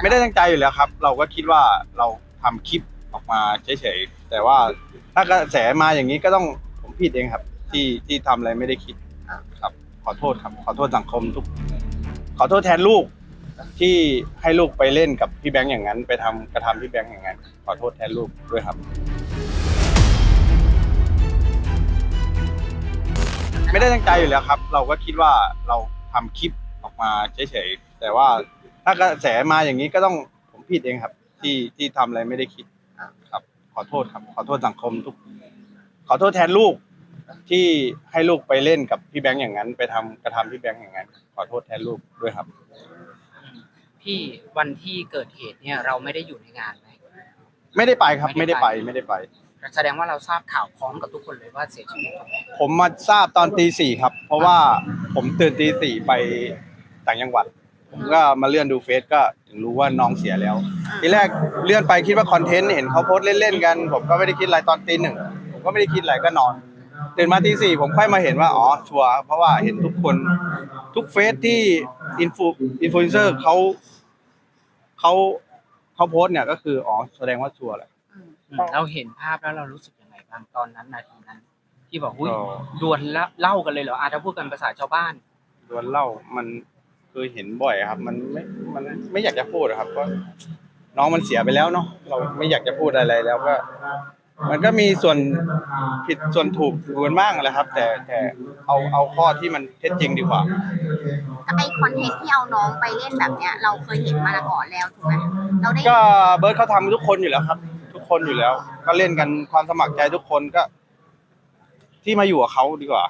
ไม่ได้ตั้งใจอยู่แล้วครับ เราก็คิดว่าเราทำคลิปออกมาเฉยๆแต่ว่าถ้ากระแสมาอย่างนี้ก็ต้องผมผิดเองครับ ที่ที่ทำอะไรไม่ได้คิดครับ ขอโทษครับ ขอโทษสังคมทุก ขอโทษแทนลูก ที่ให้ลูกไปเล่นกับพี่แบงค์อย่างนั้น ไปทำกระทำพี่แบงค์อย่างนั้น ขอโทษแทนลูกด้วยครับ ไม่ได้ตั้งใจอยู่แล้วครับ เราก็คิดว่าเราทำคลิปออกมาเฉยๆแต่ว่า ถ้ากระแสมาอย่างนี้ก็ต้องผมผิดเองครับ ที่ที่ทำอะไรไม่ได้คิดครับ ขอโทษครับ ขอโทษสังคมทุก ขอโทษแทนลูก ที่ให้ลูกไปเล่นกับพี่แบงค์อย่างนั้น ไปทำกระทำพี่แบงค์อย่างนั้น ขอโทษแทนลูกด้วยครับ พี่วันที่เกิดเหตุเนี่ยเราไม่ได้อยู่ในงานไหมไม่ได้ไปครับไม่ไม่ได้ได้ไปไปไม่ได้ไป แสดงว่าเราทราบข่าวพร้อมกับทุกคนเลยว่าเสียชีวิตผมมาทราบตอนตีสี่ครับ เพราะว่าผมตื่นตีสี่ไปต่างจังหวัด ผมก็มาเลื่อนดูเฟซก็ถึงรู้ว่าน้องเสียแล้ว ทีแรกเลื่อนไปคิดว่าคอนเทนต์เห็นเขาโพสต์เล่นๆกัน ผมก็ไม่ได้คิดอะไรตอนตีหนึ่งผมก็ไม่ได้คิดอะไรก็นอนตื่นมาตีสี่ผมค่อยมาเห็นว่าอ๋อชัวร์เพราะว่าเห็นทุกคนทุกเฟซที่อินฟูอินฟลูเอนเซอร์เขาเขาเขาโพสต์เนี่ยก็คืออ๋อแสดงว่าชัวร์แหละ เราเห็นภาพแล้วเรารู้สึกยังไงบ้างตอนนั้นนาทีนั้น ที่บอกอุ้ยก็ดวลละเล่ากันเลยเหรออาถ้าพูดกันภาษาชาวบ้าน ดวลเหล่ามัน คือเห็นบ่อยครับ มันไม่มันไม่อยากจะพูดอะครับก็น้องมันเสียไปแล้วเนาะเราไม่อยากจะพูดอะไรแล้วก็ มันก็มีส่วนผิดส่วนถูกอยู่กันบ้างแหละครับ แต่แต่เอาเอาข้อที่มันเท็จจริงดีกว่า ไอคอนเทนต์ที่เอาน้องไปเล่นแบบเนี้ย เราเคยเห็นมาก่อนแล้วถูกไหมเราได้ก็เบิร์ดเขาทำทุกคนอยู่แล้วครับ ทุกคนอยู่แล้ว ก็เล่นกันความสมัครใจทุกคนก็ ที่มาอยู่กับเขาดีกว่า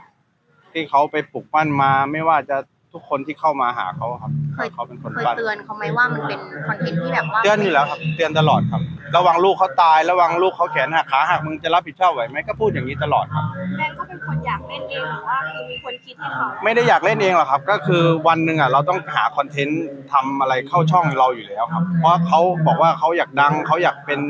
ที่เขาไปปลุกปั้นมาไม่ว่าจะ ทุกคนที่เข้ามาหาเขาครับเคยเขาเป็นคนเคยปั้นเตือนเขาไหมว่ามันเป็นคอนเทนต์ที่แบบว่าเตือนอยู่แล้วครับเตือนตลอดครับ ระวังลูกเขาตาย ระวังลูกเขาแขนหักขาหักมึงจะรับผิดชอบไหวไหมก็พูดอย่างนี้ตลอดครับแบงก์ก็เป็นคนอยากเล่นเองหรือว่าคือมีคนคิดให้เขาไม่ได้อยากเล่นเองหรอกครับ ก็คือวันหนึ่งอะเราต้องหาคอนเทนต์ทำอะไรเข้าช่องเราอยู่แล้วครับ เพราะเขาบอกว่าเขาอยากดังเขาอยากเป็น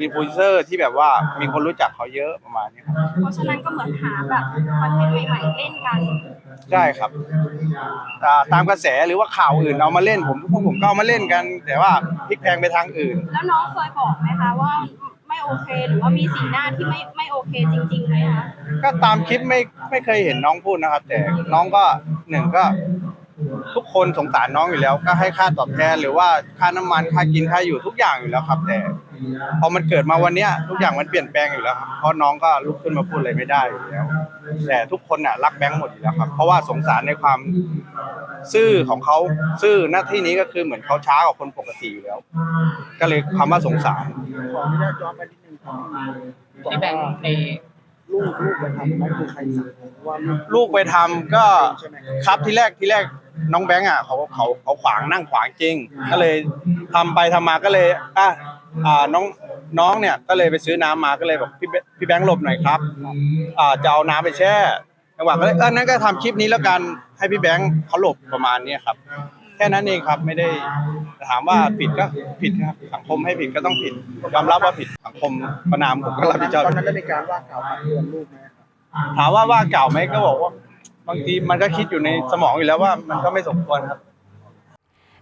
อินฟลูเอนเซอร์ที่แบบว่ามีคนรู้จักเขาเยอะประมาณนี้ครับเพราะฉะนั้นก็เหมือนหาแบบคอนเทนต์ใหม่ๆเล่นกัน ใช่ครับอ่าตามกระแสหรือว่าข่าวอื่นเอามาเล่นผมพวกผมก็เอามาเล่นกัน แต่ว่าพลิกแพลงไปทางอื่น แล้วน้องเคยบอกไหมคะว่าไม่โอเคหรือว่ามีสีหน้าที่ไม่ไม่โอเคจริงๆไหมคะก็ตามคลิปไม่ไม่เคยเห็นน้องพูดนะครับ แต่น้องก็หนึ่งก็ ทุกคนสงสารน้องอยู่แล้ว ก็ให้ค่าตอบแทนหรือว่าค่าน้ำมันค่ากินค่าอยู่ทุกอย่างอยู่แล้วครับ แต่ พอมันเกิดมาวันเนี้ยทุกอย่างมันเปลี่ยนแปลงอยู่แล้วครับเพราะน้องก็ลุกขึ้นมาพูดอะไรไม่ได้อยู่แล้ว แต่ทุกคนน่ะรักแบงค์หมดอยู่แล้วครับเพราะว่าสงสารในความซื่อของเขาซื่อหน้าที่นี้ก็คือเหมือนเขาช้ากว่าคนปกติอยู่แล้ว ก็เลยคำว่าสงสารขออนุญาตย้อนไปนิดนึงครับที่แบงค์ในลูกลูกไปทำไหมคือใครสั่งว่าลูกลูกไปทำก็ใช่ไหมครับที่แรกที่แรกน้องแบงค์อะเขาเขาเขาขวางนั่งขวางจริง ก็เลยทำไปทำมาก็เลยอะ อ่าน้องน้องเนี่ยก็เลยไปซื้อน้ำมาก็เลยบอกพี่แบพี่แบงค์หลบหน่อยครับอ่าจะเอาน้ำไปแช่จังหวะก็เลยเออนั้นก็ทำคลิปนี้แล้วกันให้พี่แบงค์เขาหลบประมาณเนี้ยครับ แค่นั้นเองครับไม่ได้ถามว่าผิดก็ผิดครับสังคมให้ผิดก็ต้องผิดยอมรับว่าผิดสังคมประนามผมก็รับผิดชอบ ตอนนั้นได้มีการว่ากล่าวตักเตือนลูกไหมครับถามว่าว่าเก่าไหมก็บอกว่า บางทีมันก็คิดอยู่ในสมองอยู่แล้วว่ามันก็ไม่สมควรครับ